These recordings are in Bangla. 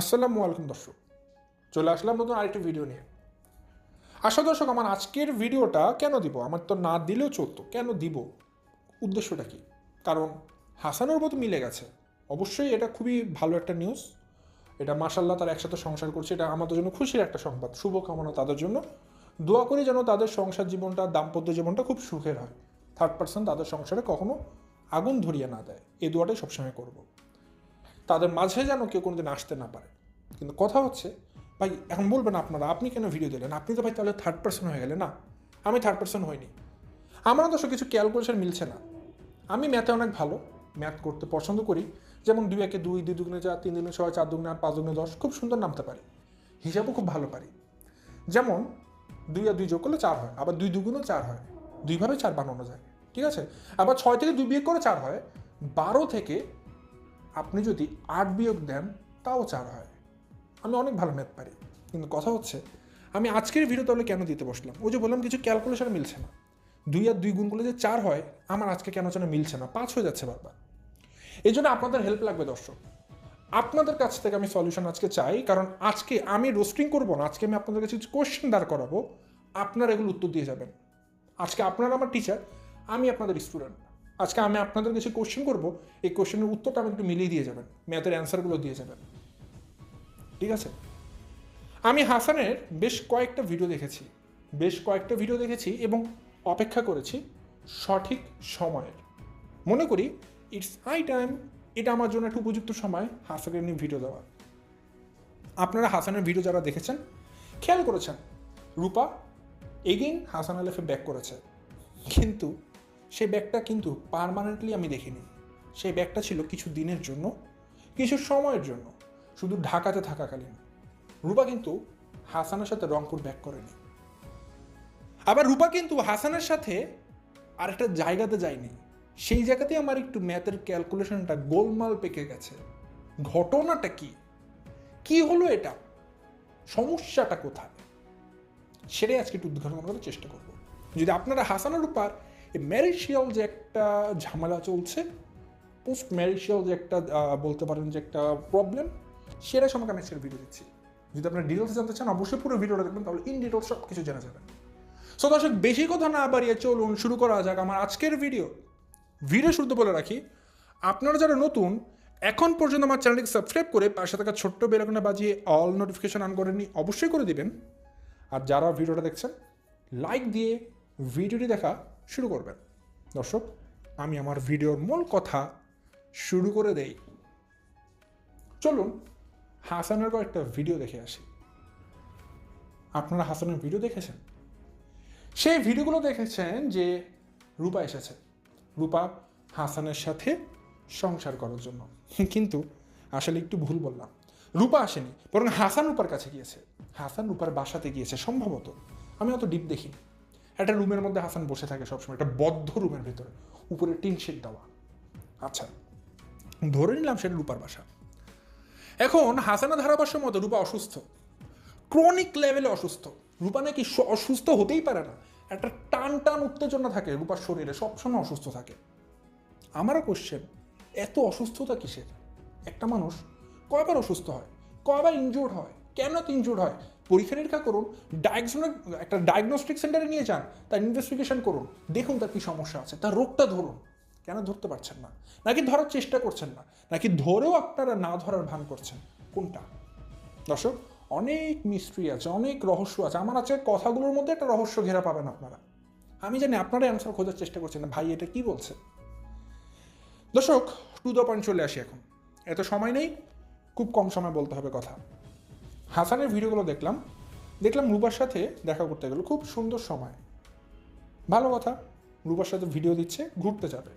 আসসালামু আলাইকুম দর্শক, চলে আসলাম নতুন আরেকটি ভিডিও নিয়ে। আসলে দর্শক, আমার আজকের ভিডিওটা কেন দিব? আমার তো না দিলেও চলতো। কেন দিব? উদ্দেশ্যটা কি? কারণ হাসানের মতো মিলে গেছে। অবশ্যই এটা খুবই ভালো একটা নিউজ এটা মাসাল্লাহ তার একসাথে সংসার করছে। এটা আমাদের জন্য খুশির একটা সংবাদ। শুভকামনা তাদের জন্য। দোয়া করি যেন তাদের সংসার জীবনটা, দাম্পত্য জীবনটা খুব সুখের হয়। থার্ড পার্সন তাদের সংসারে কখনো আগুন ধরিয়ে না দেয়। এই দোয়াটাই সবসময় করব। তাদের মাঝে যেন কেউ কোনোদিন আসতে না পারে। কিন্তু কথা হচ্ছে, ভাই, এখন বলবেন আপনারা, আপনি কেন ভিডিও দিলেন? আপনি তো ভাই তাহলে থার্ড পার্সন হয়ে গেলেন না? আমি থার্ড পার্সন হইনি। আমার তো কিছু ক্যালকুলেশন মিলছে না। আমি ম্যাথে অনেক ভালো ম্যাথ করতে পছন্দ করি। যেমন দুই একে দুই দুই দুগুণে চার, তিন দুগুণে ছয়, চার দুগুণে আট, পাঁচ দুগুণে দশ, খুব সুন্দর নামতে পারি। হিসাবও খুব ভালো পারি। যেমন দুই আর দুই যোগ করলে চার হয়, আবার দুই দুগুণও চার হয়। দুইভাবে চার বানানো যায়, ঠিক আছে? আবার ছয় থেকে দুই বিয়োগ করে চার হয়। বারো থেকে আপনি যদি আট বিয়োগ দেন, তাও চার হয়। আমি অনেক ভালো ম্যাথ পারি, কিন্তু কথা হচ্ছে, আমি আজকের ভিডিও তাহলে কেন দিতে বসলাম? ওই যে বললাম, কিছু ক্যালকুলেশন মিলছে না। দুই আর দুই গুণ করলে যে চার হয়, আমার আজকে কেন যেন মিলছে না, পাঁচ হয়ে যাচ্ছে বারবার। এই জন্য আপনাদের হেল্প লাগবে দর্শক। আপনাদের কাছ থেকে আমি সলিউশন আজকে চাই, কারণ আজকে আমি রোস্টিং করব না, আজকে আমি আপনাদের কাছে কিছু কোশ্চেন দাঁড় করাবো, আপনারা এগুলো উত্তর দিয়ে যাবেন। আজকে আপনারা আমার টিচার আমি আপনাদের স্টুডেন্ট আজকে আমি আপনাদের কাছে কোশ্চেন করব। এই কোশ্চেনের উত্তরটা আমি একটু মিলিয়ে দিয়ে যাবেন। ম্যাথের অ্যান্সারগুলো দিয়ে যাবেন। ঠিক আছে? আমি হাসানের বেশ কয়েকটা ভিডিও দেখেছি। বেশ কয়েকটা ভিডিও দেখেছি এবং অপেক্ষা করেছি সঠিক সময়ের। মনে করি ইটস হাই টাইম এটা আমার জন্য একটা উপযুক্ত সময় হাসানের নিয়ে ভিডিও দেওয়ার আপনারা হাসানের ভিডিও যারা দেখেছেন, খেয়াল করেছেন? রূপা এগেইন হাসান আলেফে ব্যাক করেছে। কিন্তু সেই ব্যাগটা কিন্তু পারমানেন্টলি আমি দেখিনি। সেই ব্যাগটা ছিল কিছু দিনের জন্য, কিছু সময়ের জন্য, শুধু ঢাকাতে থাকাকালীন। রূপা কিন্তু হাসানের সাথে রংপুর ব্যাক করেনি। আবার রূপা কিন্তু হাসানের সাথে আরেকটা জায়গাতে যায়নি। সেই জায়গাতে আমার একটু ম্যাথের ক্যালকুলেশনটা গোলমাল পেকে গেছে। ঘটনাটা কি? কি হলো এটা? সমস্যাটা কোথায়? সেটাই আজকে একটু উদ্ঘাটন করার চেষ্টা করব। যদি আপনারা হাসানের উপর এই ম্যারিশিয়াল যে একটা ঝামেলা চলছে পোস্ট ম্যারিশিয়াল যে একটা বলতে পারেন যে একটা প্রবলেম সেটা সম্পর্কে আমি আজকের ভিডিও দিচ্ছি। যদি আপনারা ডিটেলস জানতে চান, অবশ্যই পুরো ভিডিওটা দেখবেন, তাহলে ইন ডিটেলস সব কিছু জানা যাবে সো দর্শক, বেশি কথা না বাড়িয়ে চলুন, শুরু করা যাক আমার আজকের ভিডিও ভিডিও শুরুতে বলে রাখি, আপনারা যারা নতুন, এখন পর্যন্ত আমার চ্যানেলটিকে সাবস্ক্রাইব করে পাশে থাকা ছোট্ট বেলাকনে বাজিয়ে অল নোটিফিকেশন অন করেননি, অবশ্যই করে দিবেন। আর যারা ভিডিওটা দেখছেন লাইক দিয়ে ভিডিওটি দেখা শুরু করবেন। দর্শক, আমি আমার ভিডিওর মূল কথা শুরু করে দেই। চলুন, হাসানের কয়েকটা ভিডিও দেখে আসি। আপনারা হাসানের ভিডিও দেখেছেন? সেই ভিডিওগুলো দেখেছেন যে রূপা এসেছে। রূপা হাসানের সাথে সংসার করার জন্য। কিন্তু আসলে একটু ভুল বললাম। রূপা আসেনি, বরং হাসান রূপার কাছে গিয়েছে। হাসান রূপার বাসাতে গিয়েছে, সম্ভবত। আমি অত ডিপ দেখি একটা রুমের মধ্যে হাসান বসে থাকে সবসময়, একটা বদ্ধ রুমের ভিতরে। উপরে টিন শেড দেওয়া। আচ্ছা ধরে নিলাম সেটা রূপার বাসা। এখন হাসানা ধারাভাষ্যের মতো রূপা অসুস্থ। ক্রনিক লেভেলে অসুস্থ। রূপা নাকি অসুস্থ হতেই পারে না। একটা টান টান উত্তেজনা থাকে রূপার শরীরে, সবসময় অসুস্থ থাকে। আমারও কোশ্চেন এত অসুস্থতা কিসের? একটা মানুষ কয়বার অসুস্থ হয়? কয়বার ইনজুর্ড হয়? কেন এত ইনজুর্ড হয়? পরীক্ষা নিরীক্ষা করুন ডায়াগনোস্টিক একটা ডায়াগনস্টিক সেন্টারে নিয়ে যান, তার ইনভেস্টিগেশন করুন, দেখুন তার কী সমস্যা আছে, তার রোগটা ধরুন, কেন ধরতে পারছেন না, নাকি ধরার চেষ্টা করছেন না, নাকি ধরেও আপনারা না ধরার ভান করছেন, কোনটা? দর্শক, অনেক মিস্ট্রি আছে, অনেক রহস্য আছে, আমার আছে কথাগুলোর মধ্যে একটা রহস্য ঘেরা পাবেন আপনারা। আমি জানি আপনারা অ্যান্সার খোঁজার চেষ্টা করছেন ভাই এটা কি বলছে? দর্শক টু দ্য পয়েন্ট চলে আসি এখন। এত সময় নেই, খুব কম সময় বলতে হবে কথা। হাসানের ভিডিওগুলো দেখলাম। দেখলাম রূপার সাথে দেখা করতে গেল। খুব সুন্দর সময়। ভালো কথা, রূপার সাথে ভিডিও দিচ্ছে, ঘুরতে যাবে।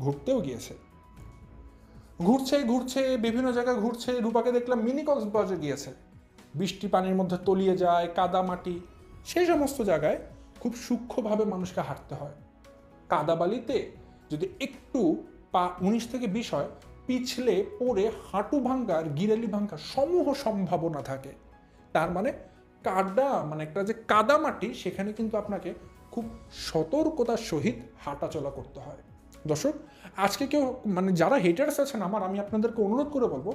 ঘুরতেও গিয়েছে। ঘুরছে ঘুরছে, বিভিন্ন জায়গায় ঘুরছে। রূপাকে দেখলাম মিনি কক্সবাজে গিয়েছে। বৃষ্টি পানির মধ্যে তলিয়ে যায়, কাদা মাটি। সেই সমস্ত জায়গায় খুব সূক্ষ্মভাবে মানুষকে হাঁটতে হয়। কাদাবালিতে যদি একটু পা উনিশ থেকে বিশ হয় পিছলে পড়ে হাঁটু ভাঙ্গার গিরালি ভাঙ্গার সমূহ সম্ভাবনা থাকে। তার মানে কাদা মানে একটা যে কাদা মাটি, সেখানে কিন্তু আপনাকে খুব সতর্কতার সহিত হাঁটাচলা করতে হয়। দর্শক, আজকে কেউ মানে যারা হেটার্স আছেন আমার, আমি আপনাদেরকে অনুরোধ করে বলব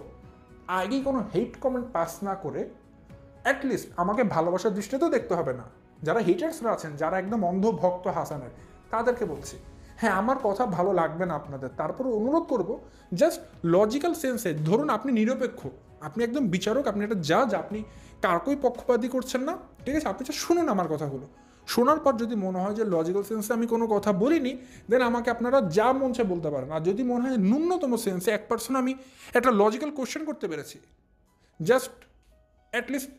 আগেই কোনো হেট কমেন্ট পাস না করে অ্যাটলিস্ট আমাকে ভালোবাসার দৃষ্টিতেও দেখতে হবে না। যারা হিটার্সরা আছেন, যারা একদম অন্ধ ভক্ত হাসানের, তাদেরকে বলছি হ্যাঁ আমার কথা ভালো লাগবে না আপনাদের। তারপর অনুরোধ করব জাস্ট লজিক্যাল সেন্সে ধরুন আপনি নিরপেক্ষ, আপনি একদম বিচারক, আপনি একটা জাজ আপনি কারকই পক্ষপাতী করছেন না, ঠিক আছে? আপনি শুনুন আমার কথাগুলো। শোনার পর যদি মনে হয় যে লজিক্যাল সেন্সে আমি কোনো কথা বলিনি দেন আমাকে আপনারা যা মন বলতে পারেন। আর যদি মনে হয় ন্যূনতম সেন্সে এক পার্সন আমি একটা লজিক্যাল কোশ্চেন করতে পেরেছি জাস্ট অ্যাটলিস্ট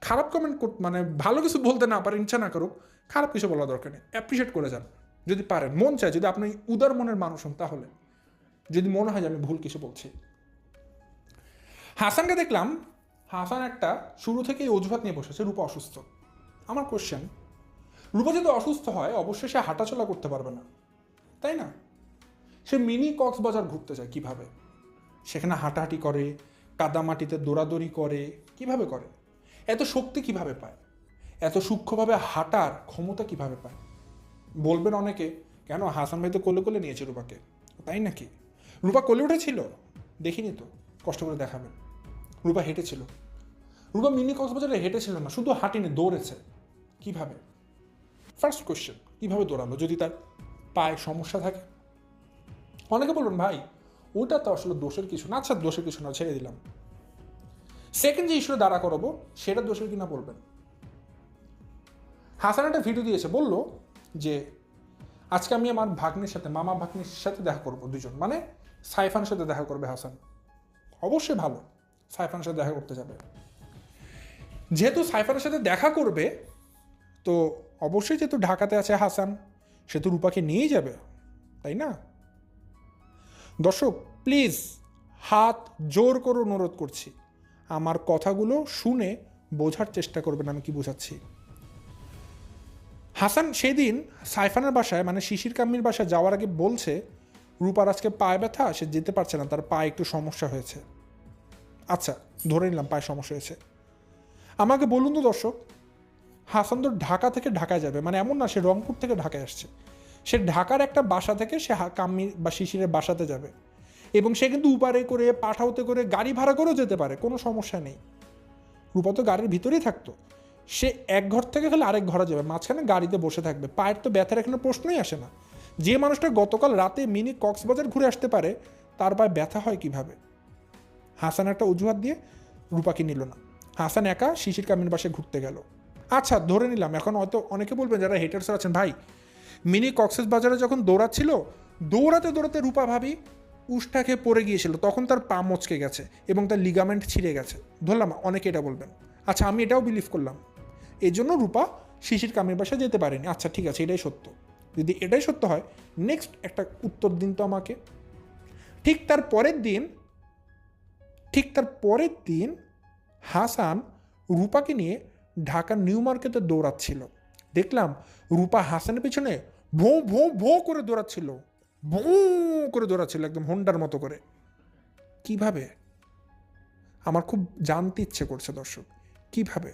খারাপ কমেন্ট মানে ভালো কিছু বলতে না পারেন, ইচ্ছা না করুক, খারাপ কিছু বলা দরকার নেই। অ্যাপ্রিসিয়েট করে যান। যদি পারেন, মন চায় যদি আপনি উদার মনের মানুষ হন তাহলে। যদি মনে হয় যে আমি ভুল কিছু বলছি। হাসানকে দেখলাম, হাসান একটা শুরু থেকেই অজুহাত নিয়ে বসেছে, রূপা অসুস্থ। আমার কোশ্চেন রূপা যদি অসুস্থ হয়, অবশ্যই সে হাঁটাচলা করতে পারবে না। তাই না? সে মিনি কক্সবাজার ঘুরতে যায় কীভাবে? সেখানে হাঁটাহাঁটি করে, কাদামাটিতে দৌড়াদৌড়ি করে, কীভাবে করে? এত শক্তি কীভাবে পায়? এত সূক্ষ্মভাবে হাঁটার ক্ষমতা কীভাবে পায়? বলবেন অনেকে, কেন হাসান ভাই তো কোলে কোলে নিয়েছে রূপাকে? তাই নাকি? রূপা কোলে উঠেছিল? দেখিনি তো, কষ্ট করে দেখাবেন। রূপা হেঁটেছিল। রূপা মিনি কক্সবাজারে হেঁটেছিল না, শুধু হাঁটিনি, দৌড়েছে। কীভাবে? ফার্স্ট কোয়েশ্চেন কীভাবে দৌড়ালো? যদি তার পায়ে সমস্যা থাকে? অনেকে বলুন ভাই, ওটা তো আসলে দোষের কিছু না। আচ্ছা দোষের কিছু না, ছেড়ে দিলাম। সেকেন্ড যে ইস্যুটা দাঁড়া করাবো, সেটা দোষের কিনা বলবেন? হাসান একটা ভিডিও দিয়েছে, বলল যে আজকে আমি আমার ভাগ্নির সাথে, মামা ভাগ্নির সাথে দেখা করব দুজন। মানে সাইফানের সাথে দেখা করবে হাসান। অবশ্যই ভালো। সাইফানের সাথে দেখা করতে যাবে। যেহেতু সাইফানের সাথে দেখা করবে, তো অবশ্যই যেহেতু ঢাকাতে আছে হাসান, সে তো রূপাকে নিয়েই যাবে, তাই না? দর্শক প্লিজ হাত জোর করে অনুরোধ করছি। আমার কথাগুলো শুনে বোঝার চেষ্টা করবেন, আমি কি বোঝাচ্ছি? হাসান সেদিন সাইফানের বাসায় মানে শিশির কাম্মির বাসায় যাওয়ার আগে বলছে, রূপার আজকে পায়ে ব্যথা, সে যেতে পারছে না, তার পায়ে একটু সমস্যা হয়েছে। আচ্ছা ধরে নিলাম পায়ে সমস্যা হয়েছে। আমাকে বলুন তো দর্শক, হাসান তো ঢাকা থেকে ঢাকায় যাবে মানে এমন না, সে রংপুর থেকে ঢাকায় আসছে। সে ঢাকার একটা বাসা থেকে সে কাম্মি বা শিশিরের বাসাতে যাবে। এবং সে কিন্তু উপারে করে, পাঠাওতে করে, গাড়ি ভাড়া করেও যেতে পারে, কোনো সমস্যা নেই। রূপা তো গাড়ির ভিতরেই থাকতো। সে এক ঘর থেকে খালি আরেক ঘরে যাবে, মাঝখানে গাড়িতে বসে থাকবে। পায়ের তো ব্যথার এখানে প্রশ্নই আসে না। যে মানুষটা গতকাল রাতে মিনি কক্সবাজার ঘুরে আসতে পারে, তার পায়ে ব্যথা হয় কীভাবে? হাসান একটা অজুহাত দিয়ে রূপাকে নিল না। হাসান একা শিশির কামির বাসে ঘুরতে গেল। আচ্ছা ধরে নিলাম, এখন হয়তো অনেকে বলবেন যারা হেটার্স আছেন, ভাই, মিনি কক্সেস বাজারে যখন দৌড়াচ্ছিল, দৌড়াতে দৌড়াতে রূপা ভাবি উষ্ঠা খেয়ে পড়ে গিয়েছিল। তখন তার পা মচকে গেছে এবং তার লিগামেন্ট ছিঁড়ে গেছে। ধরলাম অনেকে এটা বলবেন। আচ্ছা আমি এটাও বিলিভ করলাম। এই জন্য রূপা শিশির কামের বাসায় যেতে পারেনি। আচ্ছা ঠিক আছে, এটাই সত্য। যদি এটাই সত্য হয় নেক্সট একটা উত্তর দিন তো আমাকে। ঠিক তার পরের দিন, ঠিক তার পরের দিন হাসান রূপাকে নিয়ে ঢাকার নিউ মার্কেটে দৌড়াচ্ছিল। দেখলাম রূপা হাসানের পিছনে ভো ভো ভো করে দৌড়াচ্ছিল। ভো করে দৌড়াচ্ছিল, একদম হোন্ডার মতো করে। কীভাবে? আমার খুব জানতে ইচ্ছে করছে দর্শক, কীভাবে?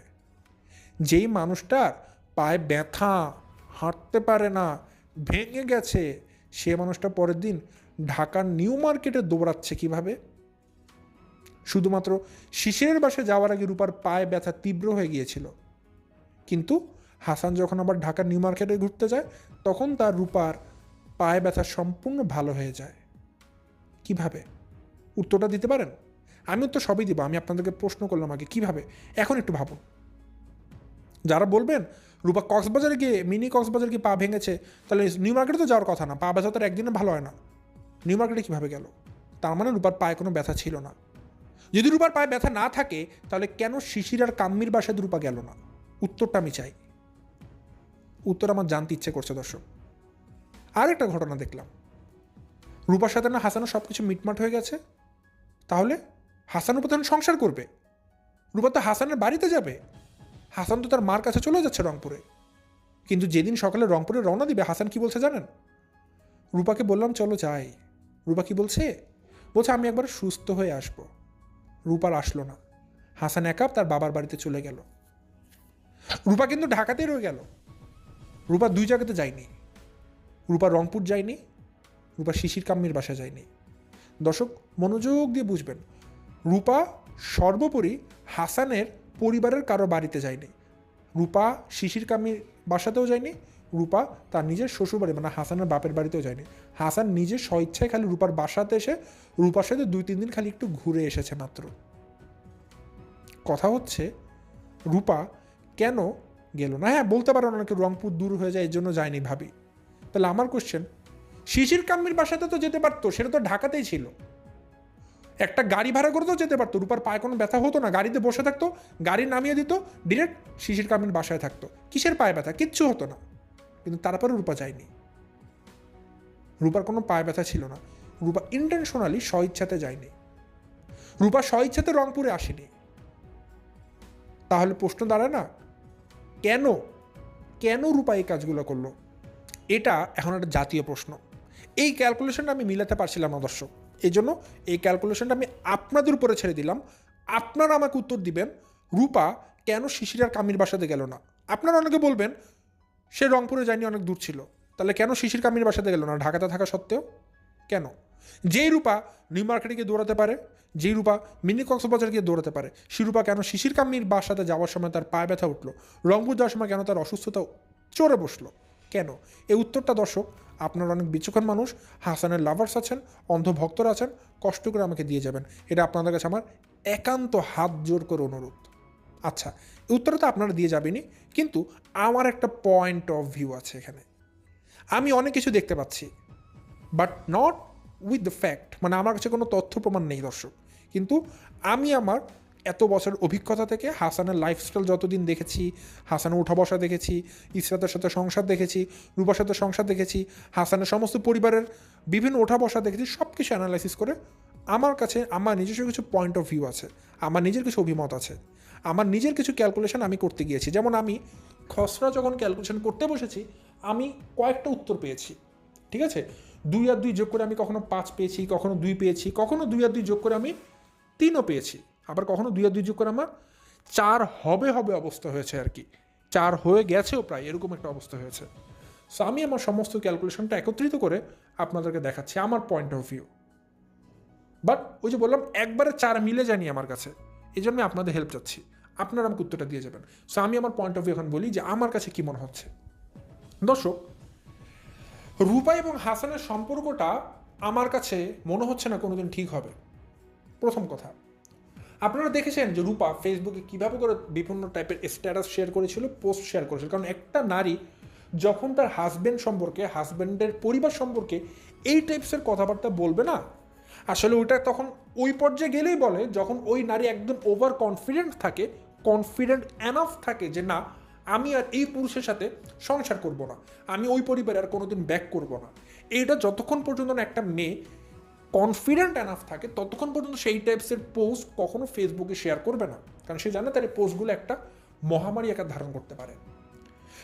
যেই মানুষটার পায়ে ব্যথা, হাঁটতে পারে না, ভেঙে গেছে, সে মানুষটা পরের দিন ঢাকার নিউ মার্কেটে দৌড়াচ্ছে কীভাবে? শুধুমাত্র শিশিরের বাসে যাওয়ার আগে রূপার পায়ে ব্যথা তীব্র হয়ে গিয়েছিল। কিন্তু হাসান যখন আবার ঢাকার নিউ মার্কেটে ঘুরতে যায়, তখন তার রূপার পায়ে ব্যথা সম্পূর্ণ ভালো হয়ে যায়। কীভাবে? উত্তরটা দিতে পারেন? আমি উত্তর সবই দিব, আমি আপনাদেরকে প্রশ্ন করলাম আগে, কীভাবে? এখন একটু ভাবুন। যারা বলবেন, রূপা কক্সবাজারে গিয়ে, মিনি কক্সবাজার গিয়ে পা ভেঙেছে, তাহলে নিউ মার্কেটে তো যাওয়ার কথা না, পা ব্যথা তো একদিনে ভালো হয় না। নিউ মার্কেটে কীভাবে গেল? তার মানে রূপার পায়ে কোনো ব্যথা ছিল না। যদি রূপার পায়ে ব্যথা না থাকে, তাহলে কেন শিশির আর কাম্মির বাসায় রূপা গেল না? উত্তরটা আমি চাই। উত্তর আমার জানতে ইচ্ছে করছে, দর্শক। আর একটা ঘটনা দেখলাম। রূপার সাথে না হাসানের সব কিছু মিটমাট হয়ে গেছে? তাহলে হাসান তখন সংসার করবে? রূপা তো হাসানের বাড়িতে যাবে? হাসান তো তার মার কাছে চলে যাচ্ছে রংপুরে। কিন্তু যেদিন সকালে রংপুরে রওনা দিবে, হাসান কি বলছে জানেন? রূপাকে বললাম, চলো যাই। রূপা কি বলছে? বলছে, আমি একবার সুস্থ হয়ে আসব। রূপার আসলো না। হাসান একা তার বাবার বাড়িতে চলে গেল। রূপা কিন্তু ঢাকাতেই রয়ে গেল। রূপা দুই জায়গাতে যায়নি। রূপা রংপুর যায়নি, রূপা শিশির কাম্যের বাসা যায়নি। দর্শক, মনোযোগ দিয়ে বুঝবেন, রূপা সর্বোপরি হাসানের পরিবারের কারও বাড়িতে যায়নি। রূপা শিশির কামির বাসাতেও যায়নি, রূপা তার নিজের শ্বশুরবাড়ি মানে হাসানের বাপের বাড়িতেও যায়নি। হাসান নিজের স্বইচ্ছায় খালি রূপার বাসাতে এসে রূপার সাথে দুই, তিন দিন খালি একটু ঘুরে এসেছে মাত্র। কথা হচ্ছে, রূপা কেন গেল না? হ্যাঁ বলতে পারো অনেকে রংপুর দূর হয়ে যায়, এর জন্য যায়নি ভাবি। তাহলে আমার কোশ্চেন শিশির কাম্মির বাসাতে তো যেতে পারতো, সেটা তো ঢাকাতেই ছিল। একটা গাড়ি ভাড়া করে তো যেতে পারতো। রূপার পায়ে কোনো ব্যথা হতো না, গাড়িতে বসে থাকতো, গাড়ি নামিয়ে দিত ডিরেক্ট শিশির কামির বাসায় থাকতো। কিসের পায়ে ব্যথা? কিচ্ছু হতো না। কিন্তু তারপরে রূপা যায়নি। রূপার কোনো পায়ে ব্যথা ছিল না। রূপা ইন্টেনশনালি স্বইচ্ছাতে যায়নি। রূপা স্বইচ্ছাতে রংপুরে আসেনি। তাহলে প্রশ্ন দাঁড়ায় না, কেন? কেন রূপা এই কাজগুলো করল? এটা এখন একটা জাতীয় প্রশ্ন। এই ক্যালকুলেশনটা আমি মিলাতে পারছিলাম না, দর্শক। এই জন্য এই ক্যালকুলেশনটা আমি আপনাদের উপরে ছেড়ে দিলাম। আপনারা আমাকে উত্তর দিবেন, রূপা কেন শিশিরার কামির বাসাতে গেল না? আপনারা অনেকে বলবেন, সে রংপুরে যায়নি, অনেক দূর ছিল। তাহলে কেন শিশির কামির বাসাতে গেল না? ঢাকাতে থাকা সত্ত্বেও? কেন? যেই রূপা নিউ মার্কেটে গিয়ে দৌড়াতে পারে, যেই রূপা মিনি কক্সবাজার গিয়ে দৌড়াতে পারে সেই রূপা কেন শিশির কামির বাসাতে যাওয়ার সময় তার পায়ে ব্যথা উঠল? রংপুর যাওয়ার সময় কেন তার অসুস্থতা চড়ে বসল? কেন? এই উত্তরটা, দর্শক আপনার অনেক বিচক্ষণ মানুষ, হাসানের লাভার্স আছেন অন্ধ ভক্তরা আছেন, কষ্ট করে আমাকে দিয়ে যাবেন। এটা আপনাদের কাছে আমার একান্ত হাত জোর করে অনুরোধ। আচ্ছা এই উত্তরটা তো আপনারা দিয়ে যাবেনই, কিন্তু আমার একটা পয়েন্ট অফ ভিউ আছে এখানে। আমি অনেক কিছু দেখতে পাচ্ছি but not with the fact মানে আমার কাছে কোনো তথ্য প্রমাণ নেই দর্শক। কিন্তু আমি আমার এত বছর অভিজ্ঞতা থেকে হাসানের লাইফস্টাইল যতদিন দেখেছি, হাসানের উঠা বসা দেখেছি ইসরাতের সাথে সংসার দেখেছি, রূপার সাথে সংসার দেখেছি, হাসানের সমস্ত পরিবারের বিভিন্ন ওঠা বসা দেখেছি সব কিছু অ্যানালাইসিস করে আমার কাছে, আমার নিজস্ব কিছু পয়েন্ট অফ ভিউ আছে, আমার নিজের কিছু অভিমত আছে, আমার নিজের কিছু ক্যালকুলেশন আমি করতে গিয়েছি। যেমন আমি খসড়া যখন ক্যালকুলেশন করতে বসেছি, আমি কয়েকটা উত্তর পেয়েছি, ঠিক আছে? দুই আর দুই যোগ করে আমি কখনো পাঁচ পেয়েছি, কখনো দুই পেয়েছি, কখনো দুই আর দুই যোগ করে আমি তিনও পেয়েছি। আবার কখনো দুই আর দুই যোগ করে আমার চার হবে হবে অবস্থা হয়েছে আর কি। চার হয়ে গেছেও প্রায় এরকম একটা অবস্থা হয়েছে। সো আমি আমার সমস্ত ক্যালকুলেশনটা একত্রিত করে আপনাদেরকে দেখাচ্ছি আমার পয়েন্ট অফ ভিউ বাট ওই যে বললাম, একবারে চার মিলে জানি আমার কাছে। এই জন্য আপনাদের হেল্প চাচ্ছি। আপনারা আমাকে উত্তরটা দিয়ে যাবেন। সো আমি আমার পয়েন্ট অফ ভিউ এখন বলি যে আমার কাছে কি মনে হচ্ছে? দর্শক, রূপা এবং হাসানের সম্পর্কটা আমার কাছে মনে হচ্ছে না কোনোদিন ঠিক হবে। প্রথম কথা। আপনারা দেখেছেন যে রূপা ফেসবুকে কীভাবে করে বিভিন্ন টাইপের স্ট্যাটাস শেয়ার করেছিল পোস্ট শেয়ার করেছিল। কারণ একটা নারী যখন তার হাজব্যান্ড সম্পর্কে হাজব্যান্ডের পরিবার সম্পর্কে এই টাইপসের কথাবার্তা বলবে না, আসলে ওইটা তখন ওই পর্যায়ে গেলেই বলে যখন ওই নারী একদম ওভার কনফিডেন্ট থাকে কনফিডেন্ট অ্যানাফ থাকে যে না, আমি আর এই পুরুষের সাথে সংসার করব না, আমি ওই পরিবারে আর কোনোদিন ব্যাক করব না। এইটা যতক্ষণ পর্যন্ত না একটা মেয়ে কনফিডেন্ট অ্যানাফ থাকে, ততক্ষণ পর্যন্ত সেই টাইপসের পোস্ট কখনো ফেসবুকে শেয়ার করবে না। কারণ সে জানে তার এই পোস্টগুলো একটা মহামারী আকার ধারণ করতে পারে।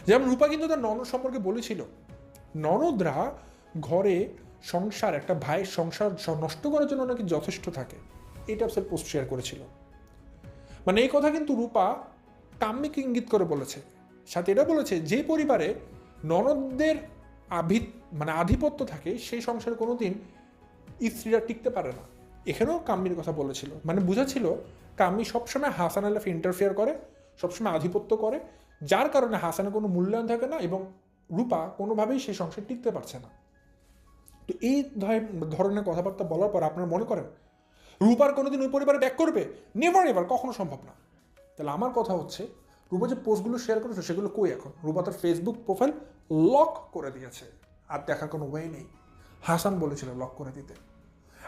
যেমন রূপা কিন্তু তার ননদ সম্পর্কে বলেছিল, ননদরা ঘরে সংসার, একটা ভাইয়ের সংসার নষ্ট করার জন্য নাকি যথেষ্ট থাকে। এই টাইপসের পোস্ট শেয়ার করেছিল। মানে এই কথা কিন্তু রূপা কাম্যকে ইঙ্গিত করে বলেছে। সাথে এটা বলেছে, যে পরিবারে ননদদের আভি মানে আধিপত্য থাকে, সেই সংসারে কোনোদিন স্ত্রীরা টিকতে পারে না। এখানেও কাম্মির কথা বলেছিল। মানে বুঝাচ্ছিল, কাম্মি সবসময় হাসান আলাফ ইন্টারফেয়ার করে, সবসময় আধিপত্য করে, যার কারণে হাসানের কোনো মূল্যায়ন থাকে না এবং রূপা কোনোভাবেই সেই সংসার টিকতে পারছে না। তো এই ধর- ধরনের কথাবার্তা বলার পর আপনারা মনে করেন, রূপার কোনোদিন ওই পরিবারে ব্যাক করবে? নেভার নেভার কখনো সম্ভব না। তাহলে আমার কথা হচ্ছে, রূপা যে পোস্টগুলো শেয়ার করেছে সেগুলো কই এখন? রূপা তার ফেসবুক প্রোফাইল লক করে দিয়েছে। আর দেখার কোনো ওয়ে নেই। হাসান বলেছিল লক করে দিতে।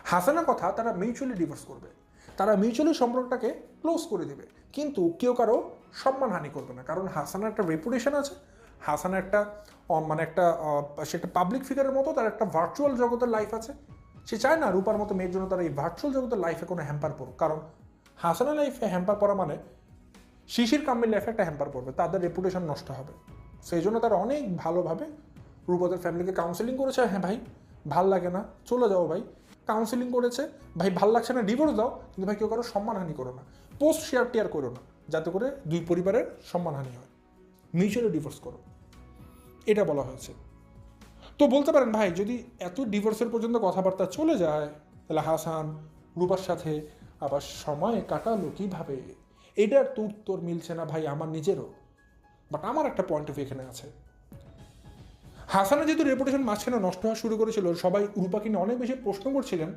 হাসানের কথা তারা মিউচুয়ালি ডিভোর্স করবে। তারা মিউচুয়ালি সম্পর্কটাকে ক্লোজ করে দেবে। কিন্তু কেউ কারও সম্মানহানি করবে না। কারণ হাসানের একটা রেপুটেশন আছে। হাসানের একটা মানে একটা সে একটা পাবলিক ফিগারের মতো, তার একটা ভার্চুয়াল জগতের লাইফ আছে। সে চায় না রূপার মতো মেয়ের জন্য তারা এই ভার্চুয়াল জগতের লাইফে কোনো হ্যাম্পার পড়ুক। কারণ হাসানের লাইফে হ্যাম্পার পড়া মানে শিশির কাম্মির লাইফে একটা হ্যাম্পার পড়বে। তাদের রেপুটেশন নষ্ট হবে। সেই জন্য তারা অনেক ভালোভাবে রূপদের ফ্যামিলিকে কাউন্সেলিং করেছে। হ্যাঁ ভাই, ভালো লাগে না। চলে যাও ভাই। কাউন্সেলিং করেছে। ভাই, ভালো লাগছে না ডিভোর্স দাও, কিন্তু ভাই কেউ কারও সম্মানহানি করো না। পোস্ট শেয়ার টেয়ার করো না, যাতে করে দুই পরিবারের সম্মানহানি হয়। মিউচুয়ালি ডিভোর্স করো। এটা বলা হয়েছে। তো বলতে পারেন, ভাই, যদি এত ডিভোর্সের পর্যন্ত কথাবার্তা চলে যায়, তাহলে হাসান, রূপার সাথে আবার সময় কাটালো কীভাবে? এটার তো উত্তর মিলছে না, ভাই, আমার নিজেরও। বাট আমার একটা পয়েন্ট অফ এখানে আছে। হাসানের যেহেতু রেপুটেশন মাঝখানে নষ্ট হওয়া শুরু করেছিল, সবাই রূপাকে নিয়ে অনেক বেশি প্রশ্ন করছিলেন।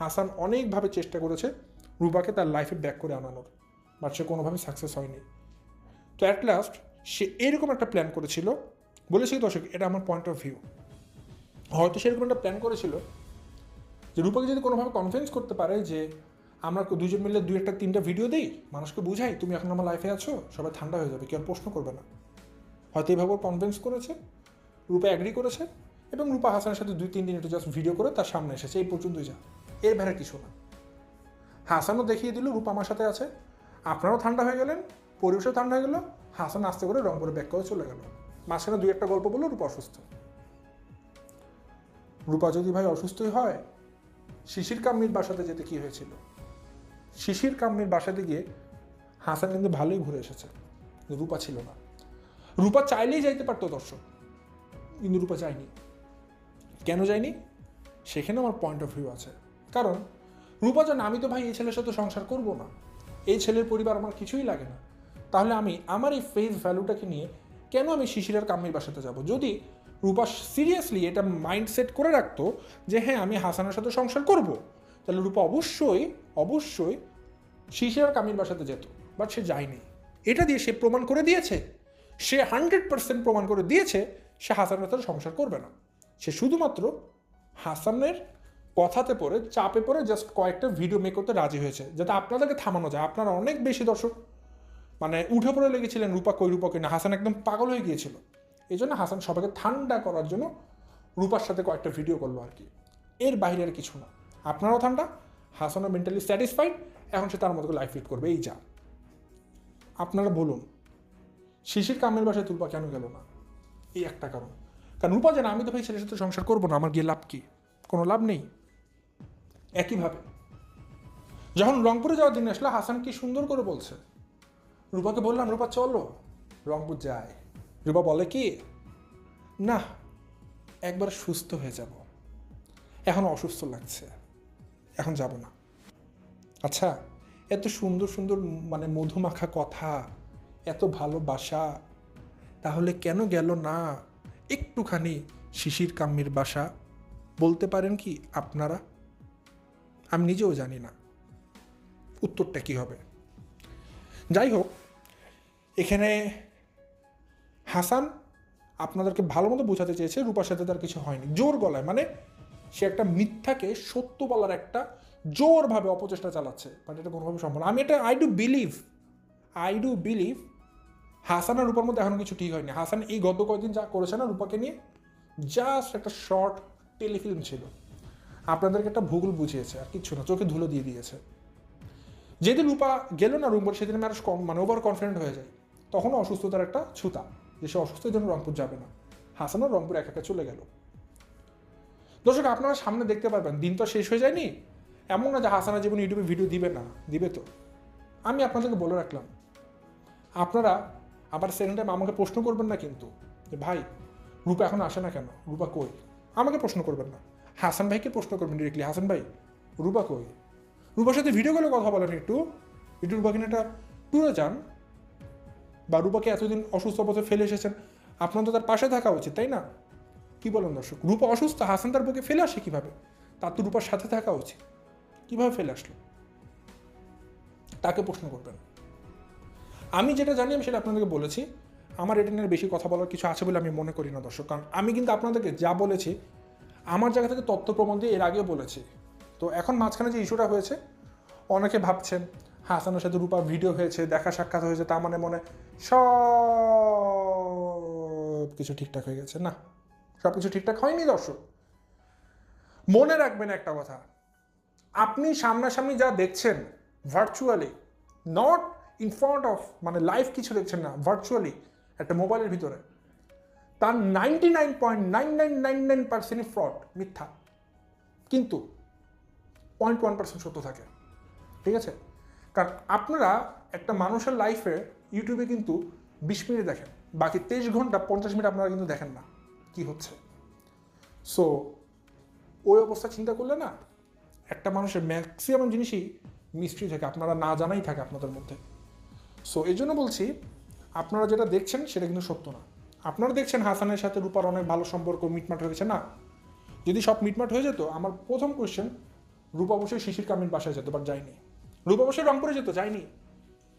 হাসান অনেকভাবে চেষ্টা করেছে রূপাকে তার লাইফে ব্যাক করে আনানোর বাট সে কোনোভাবে সাকসেস হয়নি। তো অ্যাট লাস্ট সে এরকম একটা প্ল্যান করেছিল। বলেছি দর্শক, এটা আমার পয়েন্ট অফ ভিউ হয়তো সেরকম একটা প্ল্যান করেছিল যে রূপাকে যদি কোনোভাবে কনভিন্স করতে পারে যে আমরা দুজন মিলে দুই একটা তিনটা ভিডিও দিই, মানুষকে বুঝাই, তুমি এখন আমার লাইফে আছো? সবাই ঠান্ডা হয়ে যাবে, কেউ প্রশ্ন করবে না। হয়তো এইভাবে কনভিন্স করেছে। রূপা অ্যাগ্রি করেছে এবং রূপা হাসানের সাথে দুই, তিন দিন একটু জাস্ট ভিডিও করে তার সামনে এসেছে। এই পর্যন্তই যা। এর বাইরে কিছু না। হাসানও দেখিয়ে দিল, রূপা আমার সাথে আছে। আপনারাও ঠান্ডা হয়ে গেলেন, পরিবেশও ঠান্ডা হয়ে গেল। হাসান আস্তে করে রংপুরে ব্যাক করে চলে গেল। মাঝখানে দুই একটা গল্প বলল, রূপা অসুস্থ। রূপা যদি ভাই অসুস্থই হয়, শিশির কাম্মির বাসাতে যেতে কি হয়েছিল? শিশির কাম্মির বাসাতে গিয়ে হাসান কিন্তু ভালোই ঘুরে এসেছে। রূপা ছিল না। রূপা চাইলেই যাইতে পারতো দর্শক। কিন্তু রূপা যায়নি। কেন যায়নি? সেখানে আমার পয়েন্ট অফ ভিউ আছে। কারণ রূপা জানে, আমি তো ভাই এই ছেলের সাথে সংসার করব না। এই ছেলের পরিবার আমার কিছুই লাগে না। তাহলে আমি আমার এই ফেস ভ্যালুটাকে নিয়ে কেন আমি শিশিরের কাম্মির বাসাতে যাব? যদি রূপা সিরিয়াসলি এটা মাইন্ডসেট করে রাখতো যে হ্যাঁ আমি হাসানের সাথে সংসার করব। তাহলে রূপা অবশ্যই অবশ্যই শিশির কামির বাসাতে যেত বাট সে যায়নি। এটা দিয়ে সে প্রমাণ করে দিয়েছে। সে হান্ড্রেড পার্সেন্ট প্রমাণ করে দিয়েছে সে হাসানের সাথে সংসার করবে না। সে শুধুমাত্র হাসানের কথাতে পড়ে, চাপে পড়ে জাস্ট কয়েকটা ভিডিও মেক করতে রাজি হয়েছে, যাতে আপনাদেরকে থামানো যায়। আপনারা অনেক বেশি দর্শক মানে উঠে পড়ে লেগেছিলেন রূপা কই রূপাকে না, হাসান একদম পাগল হয়ে গিয়েছিল। এই জন্য হাসান সবাইকে ঠান্ডা করার জন্য রূপার সাথে কয়েকটা ভিডিও করল আর কি। এর বাইরে আর কিছু না। আপনারাও ঠান্ডা, হাসানও মেন্টালি স্যাটিসফাইড এখন সে তার মতো লাইফ লিড করবে। এই যা। আপনারা বলুন, শিশির কামের বাসায় তুলপা কেন গেল না? এই একটা কারণ। কারণ রূপা জানে, আমি তো ভাই ছেলের সাথে সংসার করব না, আমার গিয়ে লাভ কি? কোনো লাভ নেই। একইভাবে, যখন রংপুরে যাওয়ার দিন আসলে, হাসান কি সুন্দর করে বলছে, রূপাকে বললাম, রূপা, চলো। রংপুর যায় রূপা বলে কি, না, একবার সুস্থ হয়ে যাব। এখন অসুস্থ লাগছে। এখন যাব না। আচ্ছা এত সুন্দর সুন্দর মানে মধুমাখা কথা, এত ভালোবাসা তাহলে কেন গেল না? একটুখানি শিশির কাম্যের বাসা। বলতে পারেন কি আপনারা? আমি নিজেও জানি না। উত্তরটা কি হবে? যাই হোক, এখানে হাসান আপনাদেরকে ভালো মতো বোঝাতে চেয়েছে, রূপার সাথে তার কিছু হয়নি। জোর গলায় মানে সে একটা মিথ্যাকে সত্য বলার একটা জোরভাবে অপচেষ্টা চালাচ্ছে। বাট এটা কোনোভাবে সম্ভব। আমি এটা I do believe I do believe Hasan আর রূপার মধ্যে এখনও কিছু ঠিক হয়নি। হাসান এই গত কয়েকদিন যা করেছে না, রূপাকে নিয়ে জাস্ট একটা শর্ট টেলিফিল্ম ছিল। আপনাদেরকে একটা ভূগোল বুঝিয়েছে, আর কিচ্ছু না, চোখে ধুলো দিয়ে দিয়েছে। যেদিন রূপা গেল না রুমপুর সেদিন আমি আরও মানে ওভার কনফিডেন্ট হয়ে যায়। তখনও অসুস্থতার একটা ছুতা, যে সে অসুস্থের জন্য রংপুর যাবে না। হাসানও রংপুর একা একা চলে গেল। দর্শক, আপনারা সামনে দেখতে পারবেন, দিন তো শেষ হয়ে যায়নি। এমন না যে হাসানা জীবন ইউটিউবে ভিডিও দিবে না, দিবে তো। আমি আপনাদেরকে বলে রাখলাম, আপনারা আবার সেকেন্ড টাইম আমাকে প্রশ্ন করবেন না কিন্তু। যে ভাই, রূপা এখন আসে না কেন? রূপা কই? আমাকে প্রশ্ন করবেন না। হাসান ভাইকে প্রশ্ন করবেন ডিরেক্টলি হাসান ভাই, রূপা কই? রূপার সাথে ভিডিও কলে কথা বলেন একটু। একটু নিয়ে একটা ট্যুরে যান। বা রূপাকে এতদিন অসুস্থ অবস্থায় ফেলে এসেছেন। আপনার তো তার পাশে থাকা উচিত, তাই না? কি বলেন দর্শক? রূপা অসুস্থ, হাসান তার বুকে ফেলে আসে কীভাবে? তার তো রূপার সাথে থাকা উচিত। কীভাবে ফেলে আসলো? তাকে প্রশ্ন করবেন। আমি যেটা জানি, আমি সেটা আপনাদেরকে বলেছি। আমার এটা নিয়ে বেশি কথা বলার কিছু আছে বলে আমি মনে করি না, দর্শক। কারণ আমি কিন্তু আপনাদেরকে যা বলেছি, আমার জায়গা থেকে তথ্য প্রমাণ দিয়ে এর আগেও বলেছি। তো এখন মাঝখানে যে ইস্যুটা হয়েছে, অনেকে ভাবছেন হাসানের সাথে রূপা ভিডিও হয়েছে, দেখা সাক্ষাৎ হয়েছে, তার মানে মনে সব কিছু ঠিকঠাক হয়ে গেছে। না, সব কিছু ঠিকঠাক হয়নি, দর্শক। মনে রাখবেন একটা কথা, আপনি সামনাসামনি যা দেখছেন virtually not in front of মানে লাইভ কিছু দেখছেন না ভার্চুয়ালি একটা মোবাইলের ভিতরে। তার ninety nine point nine nine nine nine পার্সেন্টই ফ্রড মিথ্যা। কিন্তু পয়েন্ট ওয়ান পার্সেন্ট সত্য থাকে। ঠিক আছে? কারণ আপনারা একটা মানুষের লাইফে ইউটিউবে কিন্তু বিশ মিনিট দেখেন, বাকি তেইশ ঘণ্টা পঞ্চাশ মিনিট আপনারা কিন্তু দেখেন না কি হচ্ছে। সো ওই অবস্থা চিন্তা করলে না, একটা মানুষের ম্যাক্সিমাম জিনিসই মিস্ট্রি থাকে, আপনারা না জানাই থাকে আপনাদের মধ্যে। সো এই জন্য বলছি, আপনারা যেটা দেখছেন সেটা কিন্তু সত্য না। আপনারা দেখছেন হাসানের সাথে রূপার অনেক ভালো সম্পর্ক, মিটমাট হয়েছে না? যদি সব মিটমাট হয়ে যেত, আমার প্রথম কোয়েশ্চেন রূপা অবশ্যই শিশির কামির বাসায় যেত বাট যায়নি। রূপা অবশ্যই রংপুরে যেত, যায়নি।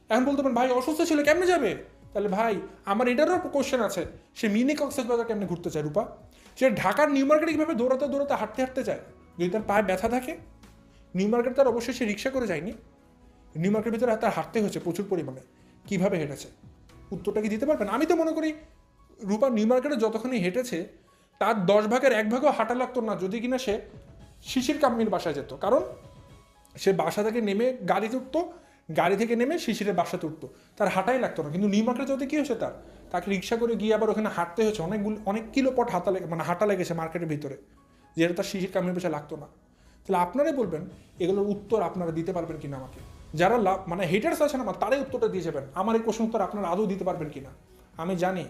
এখন বলতে পারেন, ভাই, অসুস্থ ছিল কেমনে যাবে? তাহলে, ভাই, আমার এটারও কোশ্চেন আছে, সে মিনি কক্সেস বাজার কেমনে ঘুরতে চায়, রূপা? সে ঢাকার নিউ মার্কেটে কীভাবে দৌড়াতে দৌড়াতে হাঁটতে হাঁটতে যায়? যদি তার পায়ে ব্যথা থাকে, নিউ মার্কেট তার অবশ্যই সে রিক্সা করে যায়নি। নিউ মার্কেটের ভিতরে তার হাঁটতে হয়েছে প্রচুর পরিমাণে। কীভাবে হেঁটেছে? উত্তরটা কি দিতে পারবেন? আমি তো মনে করি রূপা নিউ মার্কেটে যতখানি হেঁটেছে, তার দশ ভাগের এক ভাগও হাঁটা লাগতো না, যদি কিনা সে শিশির কাম্মির বাসায় যেত। কারণ সে বাসা থেকে নেমে গাড়িতে উঠতো, গাড়ি থেকে নেমে শিশিরের বাসাতে উঠতো। তার হাঁটাই লাগতো না। কিন্তু নিউ মার্কেটে যেতে কী হয়েছে তার? তাকে রিক্সা করে গিয়ে আবার ওখানে হাঁটতে হয়েছে। অনেকগুলো, অনেক কিলো পট হাতা লেগে মানে হাঁটা লেগেছে মার্কেটের ভিতরে। যেটা তার শিশির কামির বাসা লাগতো না। তাহলে আপনারাই বলবেন, এগুলোর উত্তর আপনারা দিতে পারবেন কিনা আমাকে? যারা মানে হেটার্স আছেন আমার, তারাই উত্তরটা দিয়ে যাবেন। আমার এই প্রশ্ন উত্তর আপনারা আদৌ দিতে পারবেন কি না আমি জানি।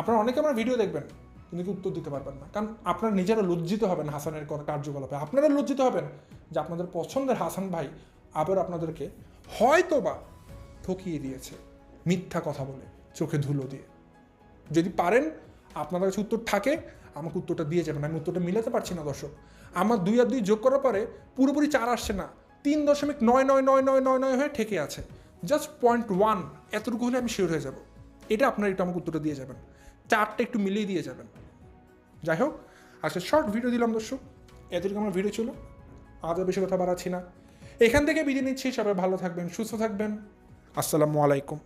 আপনারা অনেকে আমার ভিডিও দেখবেন, কিন্তু উত্তর দিতে পারবেন না। কারণ আপনারা নিজেরা লজ্জিত হবেন হাসানের কার্যকলাপে। আপনারা লজ্জিত হবেন যে আপনাদের পছন্দের হাসান ভাই আবার আপনাদেরকে হয়তো বা ঠকিয়ে দিয়েছে মিথ্যা কথা বলে, চোখে ধুলো দিয়ে। যদি পারেন, আপনাদের কাছে উত্তর থাকে, আমাকে উত্তরটা দিয়ে যাবেন। আমি উত্তরটা মিলাতে পারছি না, দর্শক। আমার দুই আর দুই যোগ করার পরে পুরোপুরি চার আসছে না। তিন দশমিক নয় নয় নয় নয় নয় নয় হয়ে ঠেকে আছে। জাস্ট পয়েন্ট ওয়ান এতটুকু হলে আমি শিওর হয়ে যাব। এটা আপনার একটু আমাকে উত্তরটা দিয়ে যাবেন। চারটা একটু মিলিয়ে দিয়ে যাবেন। যাই হোক আচ্ছা শর্ট ভিডিও দিলাম দর্শক। এতটুকু আমার ভিডিও ছিল আজও বেশি কথা বাড়াচ্ছি না। এখান থেকে বিদায় নিচ্ছি। সবাই ভালো থাকবেন, সুস্থ থাকবেন। আসসালামু আলাইকুম।